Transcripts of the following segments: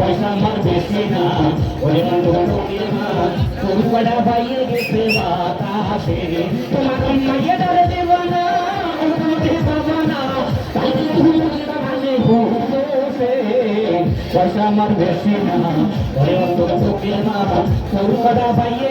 পয়সা আমার বেশি না ওরে বন্ধু লোকের মা তুমি বড়া ভাইয়ে গেছে বাতাসে তোমার মাইয়া ডারে দেব না তোমাকে পাবো না তাই যাবানে হোসে পয়সা আমার বেশি না ওরে বন্ধু লোকের মা তুমি বড়া ভাইয়ে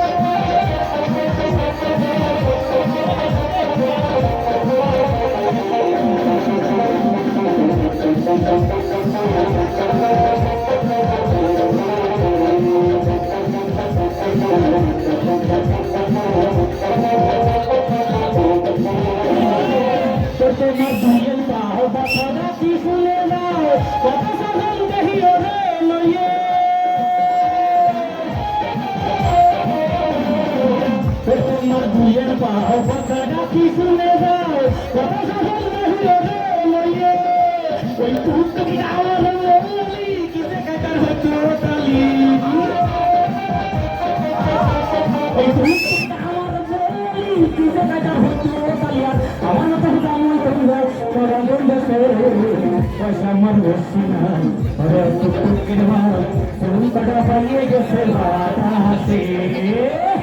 দুইয়ের পাও বাসাটা কি শুনে যাও কত দেহিও রে লইয়ে ওই আমার ললি কিসে কাটার হতো তালি ওই ললি কিসে কাটার হতো তালি আমার তো জানো তোমরা তোরা বলছে পয়সা আমার বেশি না আরে পুত্রীর মা তুমি কাটা পাইয়ে গেছে বাতাসে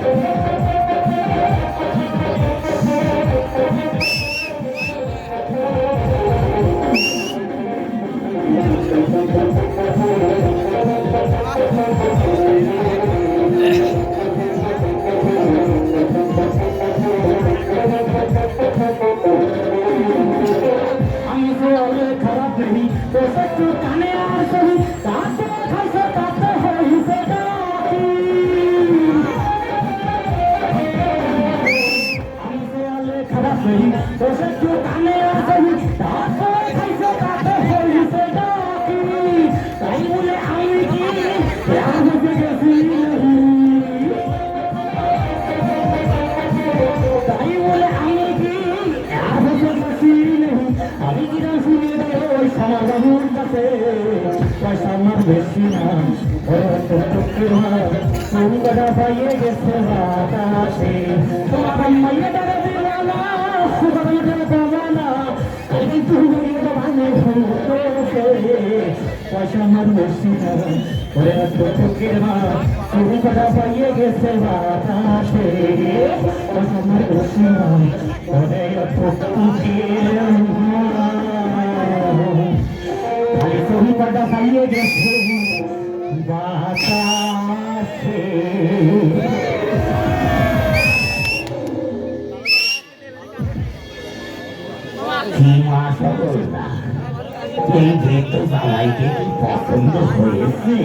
আমি কাছে পয়সা আমার বেশি না। সুন্দর পাইয়ে গেছে বাতাসে। তোমার মাইয়া তুমি না। ওরা তো চোখের মার সুন্দর পাইয়ে গেছে বাতাসে। পয়সা আমার বেশি না। ওরে কটা পাইয়ে গেছে বাতাসে। এই পছন্দ হয়েছে।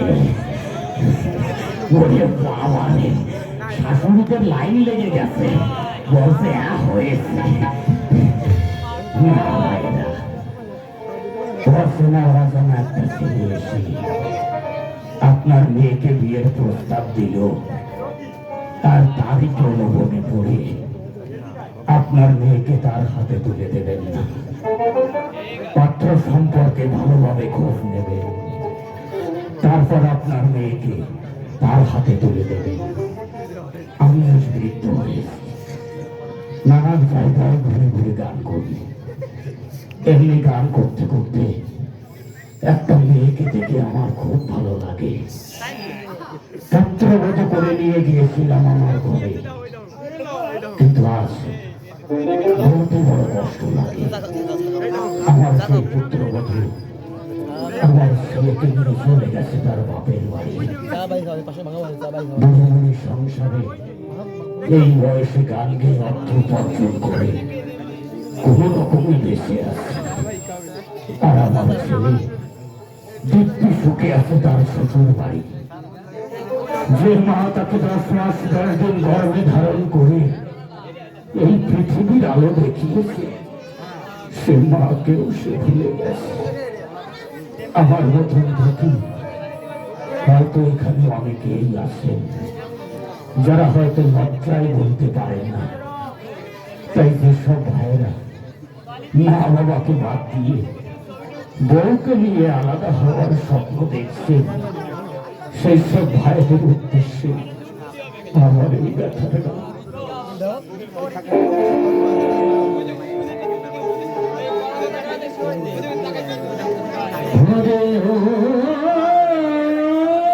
ওরে বাবা রে লাইন লেগে গেছে আ হয়েছে। পড়াশোনা ওরা একটা এসে আপনার মেয়েকে বিয়ের প্রস্তাব দিল। তার তারই প্রলোভনে পড়ে আপনার মেয়েকে তার হাতে তুলে দেবেন না। পাত্র সম্পর্কে ভালোভাবে খোঁজ নেবেন। তারপর আপনার মেয়েকে তার হাতে তুলে দেবেন। আমি বৃদ্ধ হয়েছি নানান জায়গায় ঘুরে ঘুরে গান করি এমনি গান করতে করতে একটা মেয়েকে দেখে আমার খুব ভালো লাগে। পুত্রবধ করে নিয়ে গিয়েছিলাম আমার ঘরে। কিন্তু আজ বলতে বড় কষ্ট লাগে। আমার সেই পুত্রবধূ আমার ছেলেকে নিয়ে গেছে তার বাপের বাড়ি। সংসারে এই বয়সে গান গেয়ে অর্থ উপার্জন করে। কোন রকমে বেঁচে আছে আর আমার ছেলে দিব্যি সুখে আছে তার শ্বশুর বাড়ি যে মা তাকে দশ মাস দশ দিন গর্ভে ধারণ করে এই পৃথিবীর আলো দেখিয়েছে সে মাকেও সে ভুলে গেছে আমার মতন দেখি হয়তো এখানে অনেকেই আছেন যারা হয়তো লজ্জায় বলতে পারে না, তাই যেসব ভাইয়েরা মা বাবাকে বাদ দিয়ে বউকে নিয়ে আলাদা হওয়ার স্বপ্ন দেখছেন। সেই সব ভাইদের উদ্দেশ্যে আমার এই ব্যথাটা।